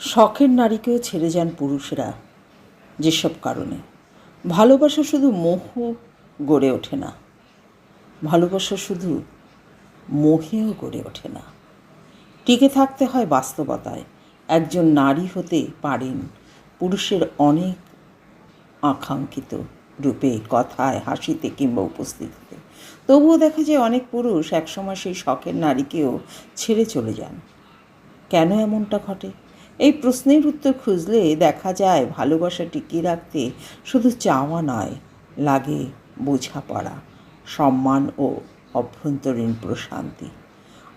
শখের নারীকেও ছেড়ে যান পুরুষরা যেসব কারণে। ভালোবাসা শুধু মোহ গড়ে ওঠে না। ভালোবাসা শুধু মোহেও গড়ে ওঠে না। টিকে থাকতে হয় বাস্তবতায়। একজন নারী হতে পারেন পুরুষের অনেক আকাঙ্ক্ষিত রূপে কথায়, হাসিতে কিংবা উপস্থিতিতে। তবুও দেখা যায় অনেক পুরুষ একসময় সেই শখের নারীকেও ছেড়ে চলে যান। কেন এমনটা ঘটে? এই প্রশ্নের উত্তর খুঁজলে দেখা যায় ভালোবাসা টিকিয়ে রাখতে শুধু চাওয়া নয়, লাগে বোঝাপড়া, সম্মান ও অভ্যন্তরীণ প্রশান্তি।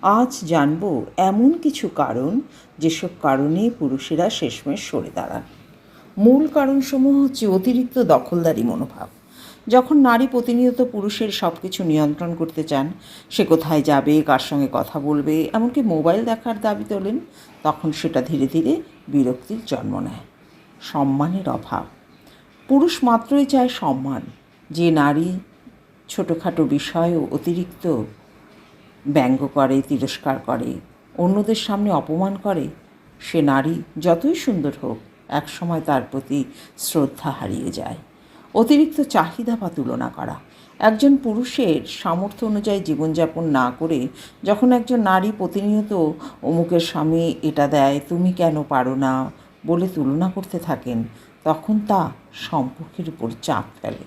আজ জানব এমন কিছু কারণ যেসব কারণে পুরুষেরা শেষমেশ সরে দাঁড়ান। মূল কারণসমূহ হচ্ছে অতিরিক্ত দখলদারি মনোভাব। যখন নারী প্রতিনিয়ত পুরুষের সব কিছু নিয়ন্ত্রণ করতে চান, সে কোথায় যাবে, কার সঙ্গে কথা বলবে, এমনকি মোবাইল দেখার দাবি তোলেন, তখন সেটা ধীরে ধীরে বিরক্তির জন্ম নেয়। সম্মানের অভাব। পুরুষ মাত্রই চায় সম্মান। যে নারী ছোটোখাটো বিষয়েও অতিরিক্ত ব্যঙ্গ করে, তিরস্কার করে, অন্যদের সামনে অপমান করে, সে নারী যতই সুন্দর হোক, একসময় তার প্রতি শ্রদ্ধা হারিয়ে যায়। অতিরিক্ত চাহিদা বা তুলনা করা। একজন পুরুষের সামর্থ্য অনুযায়ী জীবনযাপন না করে যখন একজন নারী প্রতিনিয়ত অমুকের স্বামী এটা দেয়, তুমি কেন পারো না? বলে তুলনা করতে থাকেন, তখন তা সম্পর্কের উপর চাপ ফেলে।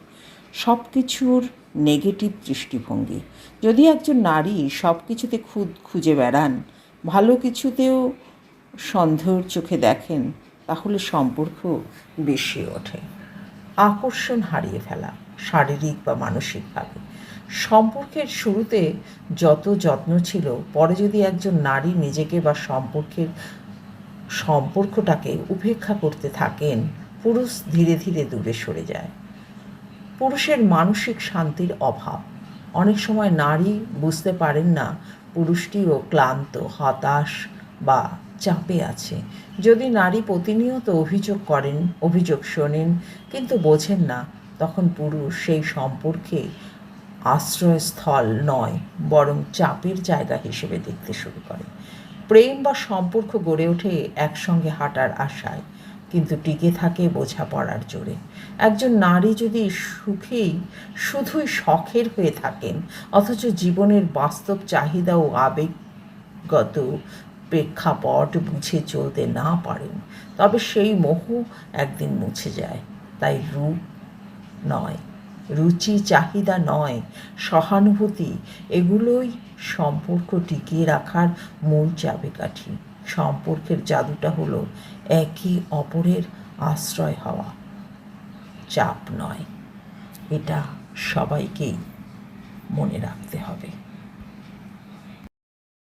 সব কিছুর নেগেটিভ দৃষ্টিভঙ্গি। যদি একজন নারী সব কিছুতে খুদ খুঁজে বেড়ান, ভালো কিছুতেও সন্দেহর চোখে দেখেন, তাহলে সম্পর্ক বেশি ওঠে। আকর্ষণ হারিয়ে ফেলা, শারীরিক বা মানসিকভাবে। সম্পর্কের শুরুতে যত যত্ন ছিল, পরে যদি একজন নারী নিজেকে বা সম্পর্কের, সম্পর্কটাকে উপেক্ষা করতে থাকেন, পুরুষ ধীরে ধীরে দূরে সরে যায়। পুরুষের মানসিক শান্তির অভাব। অনেক সময় নারী বুঝতে পারেন না পুরুষটিও ক্লান্ত, হতাশ বা চাপে আছে। যদি নারী প্রতিনিয়ত অভিযোগ করেন, অভিযোগ শোনেন, কিন্তু বোঝেন না, তখন পুরুষ সেই সম্পর্কে আশ্রয়স্থল নয়, বরং চাপের জায়গা হিসেবে দেখতে শুরু করে। প্রেম বা সম্পর্ক গড়ে ওঠে একসঙ্গে হাঁটার আশায়, কিন্তু টিকে থাকে বোঝাপড়ার জোরে। একজন নারী যদি সুখেই, শুধুই শখের হয়ে থাকেন, অথচ জীবনের বাস্তব চাহিদা ও আবেগগত প্রেক্ষাপট বুঝে চলতে না পারেন। তবে সেই মোহ একদিন মুছে যায়। তাই রূপ নয়, রুচি চাহিদা নয়, সহানুভূতি, এগুলোই সম্পর্ক টিকিয়ে রাখার মূল চাবিকাঠি। সম্পর্কের জাদুটা হলো একে অপরের আশ্রয় হওয়া। চাপ নয়, এটা সবাইকেই মনে রাখতে হবে।